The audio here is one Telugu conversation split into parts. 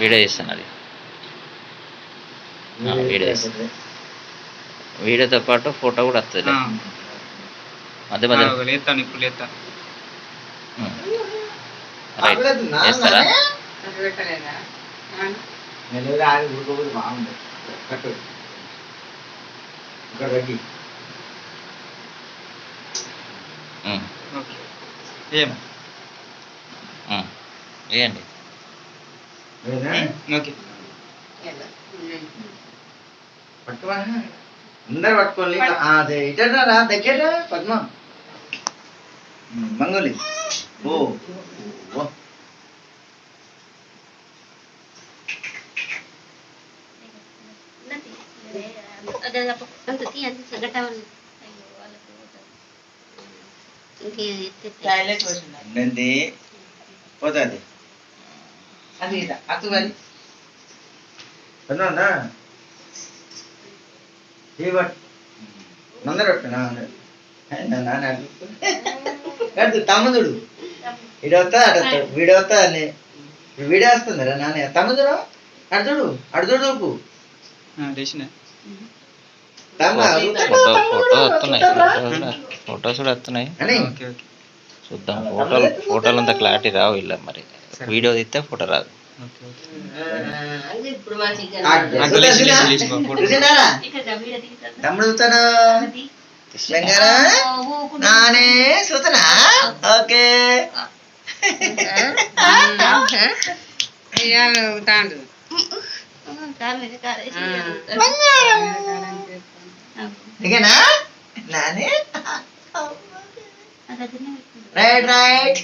వీడియో చేస్తాను అది. వీడియో చేస్తాను. వీడియోతో పాటు ఫోటో కూడా వస్తుంది మధ్య మధ్య. లేతాను ఇప్పుడు లేతాను రైట్. చేస్తారా? ఏం. వేయండి పట్టుకోవా అందరు పట్టుకోండి అదే ఇటరా రా దగ్గర పద్మ మంగోలి ఓ పోతుంది అది ఇదా అటు మరి పద్మా ఏ పట్టు అందరు పట్టు నా నాన్న కడుతు తమ్ముదుడు. వీడు వస్తా అటు వస్తాడు. వీడు వస్తా అని. వీడే వస్తుందిరా నాన్న. తమ్ముదుడు అడుదుడు అడుదుడు ఫోటోస్ కూడా వస్తున్నాయి. అని ఓకే ఓకే. చూద్దాం ఫోటోలు ఫోటోలు అంత క్లారిటీ రావు ఇలా మరి. వీడియో తీస్తే ఫోటో రాదు. తమ్ముడు లంగారా? నానే చూస్తున్నా ఓకే. నానే? Right right.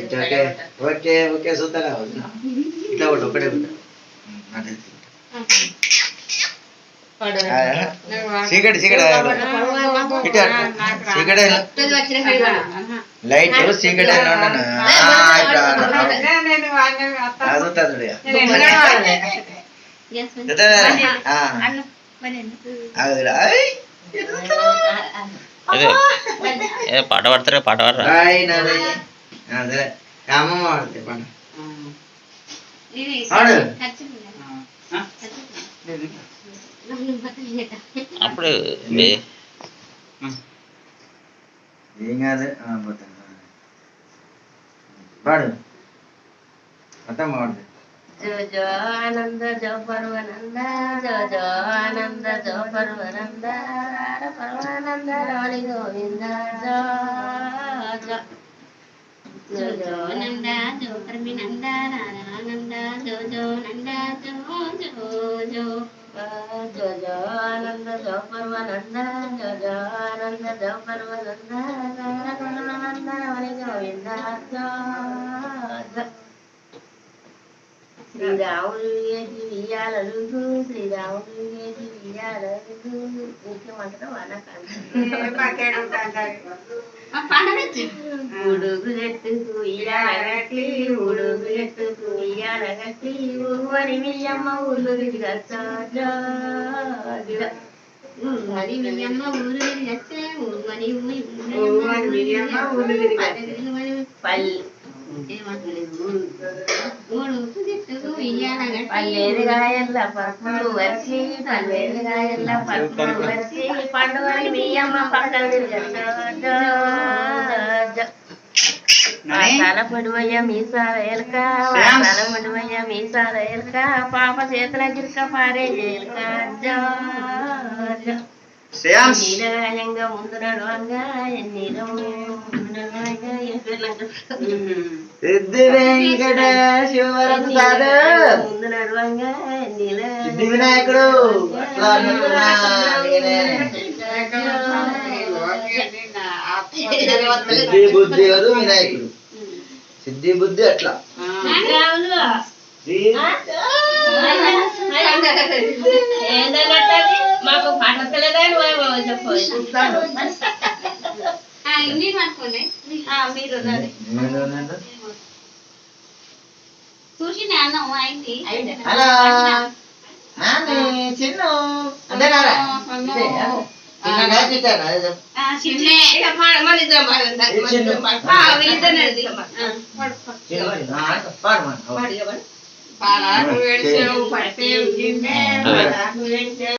Okay okay okay చూస్తారా ఇట్లా ఒకటి ఒకటే. చీకటి చీకటి. చీకటి లైట్ చీకటి అదే పాట పాడతారా పాట పాడరా ಅದೇ ರಾಮಮ್ಮ ಆಡ್ತೀವಿ ಬಣ್ಣ ಆಡು அப்படி நீங்காது பாடு அத்தான் பாடுது जो जो आनंद जो पर्वनंदा जो जो आनंद जो पर्वनंदा पर्वनंदा रवि गोविंदा जो జో జో నంద జో పరమినంద నారానంద జో జో నంద జో జో జో. జో జో ఆనంద జో పర్వనంద జో జో ఆనంద జో పర్వనంద రార పర్వానంద రాణి గోవింద జో జో. శ్రీరాముడు ఏది వియ్యాలలు శ్రీరాముడు ఏది వియ్యాలలు ఇంకేమంటారు పక్కేడు తాండాలి. உடுகுலத்து குயிலகத்தி உடுகுலத்து குயிலகத்தி உருவரிமியம்மா உருவிரி கச்சாஜாஜில உருவரிமியம்மா உருவிரி கச்ச உருவரி உருவரிமியம்மா உருவிரி பல் పల్లేరు గాయల్ల పక్కలు వచ్చి పల్లేరు గాయల్ల పక్కలు వచ్చి పండుగని మీ అమ్మ పక్కన వాసాల పొడివయ్య మీసాల ఎలక వాసాల పొడివయ్య మీసాల ఎలక పాప చేతుల గిరక పారే ఎలక పేర్లంగా సిద్ధి వెంకట శివప్రసాద్ ముందు నడవంగా నీల సిద్ధి వినాయకుడు. సిద్ధి బుద్ధి ఎవరు వినాయకుడు సిద్ధి బుద్ధి అట్లా మాకు చెప్పవచ్చు మీరు రండి. నేను ఉన్నాను. చూసి అన్నం అయింది హలో నాని చిన్ను అందరారా ఇదే, అదే. చిన్ననా చిన్ననా అది చెప్పు. చిన్నే ఇక మన- మన ఇద్దరం పాడదాం. ఏ మన చిన్న? ఇద్దరం పాడదాం. ఆ, వీళ్ళిద్దరిని అడిగి ఇక పాడు. ఆ, పాడు, పాడు.